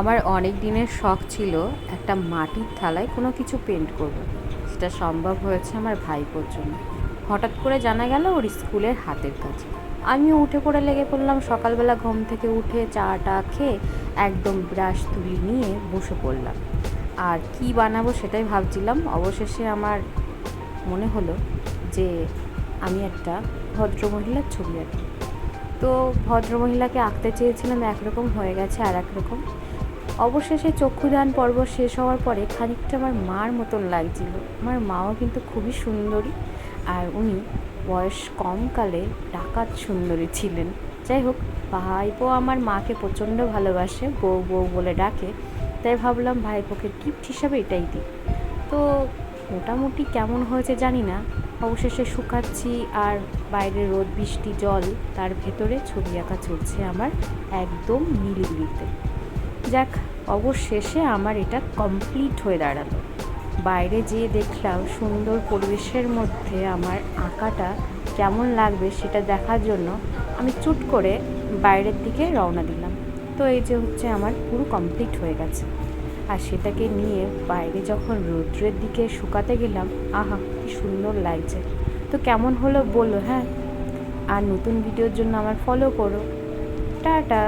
আমার অনেক দিনের শখ ছিল একটা মাটির থালায় কোনো কিছু পেন্ট করব। সেটা সম্ভব হয়েছে আমার ভাইপোর জন্য। হঠাৎ করে জানা গেল ওর স্কুলের হাতের কাজ। আমিও উঠে পড়ে লেগে পড়লাম, সকালবেলা ঘুম থেকে উঠে চাটা খেয়ে একদম ব্রাশ তুলি নিয়ে বসে পড়লাম। আর কি বানাবো সেটাই ভাবছিলাম। অবশেষে আমার মনে হলো যে আমি একটা ভদ্রমহিলার ছবি আঁকি তো ভদ্রমহিলাকে আঁকতে চেয়েছিলাম, একরকম হয়ে গেছে আর একরকম। অবশেষে চক্ষুদান পর্ব শেষ হওয়ার পরে খানিকটা আমার মার মতন লাগছিল। আমার মাও কিন্তু খুবই সুন্দরী আর উনি বয়স কমকালে ডাকাত সুন্দরী ছিলেন। যাই হোক, ভাইপো আমার মাকে প্রচণ্ড ভালোবাসে, বউ বউ বলে ডাকে। তাই ভাবলাম ভাইপোকে গিফট হিসাবে এটাই দিই। তো মোটামুটি কেমন হয়েছে জানি না। অবশেষে শুকাচ্ছি আর বাইরে রোদ, বৃষ্টি, জল, তার ভেতরে ছবি আঁকা চলছে আমার একদম নিলিবিলিতে যাক, অবশেষে আমার এটা কমপ্লিট হয়ে দাঁড়াল। বাইরে যেয়ে দেখলাম সুন্দর পরিবেশের মধ্যে আমার আঁকাটা কেমন লাগবে সেটা দেখার জন্য আমি চুট করে বাইরের দিকে রওনা দিলাম। তো এই যে হচ্ছে আমার পুরো কমপ্লিট হয়ে গেছে। আর সেটাকে নিয়ে বাইরে যখন রৌদ্রের দিকে শুকাতে গেলাম, আহা, কি সুন্দর লাগছে। তো কেমন হলো বলো হ্যাঁ? আর নতুন ভিডিওর জন্য আমার ফলো করো। টাটা!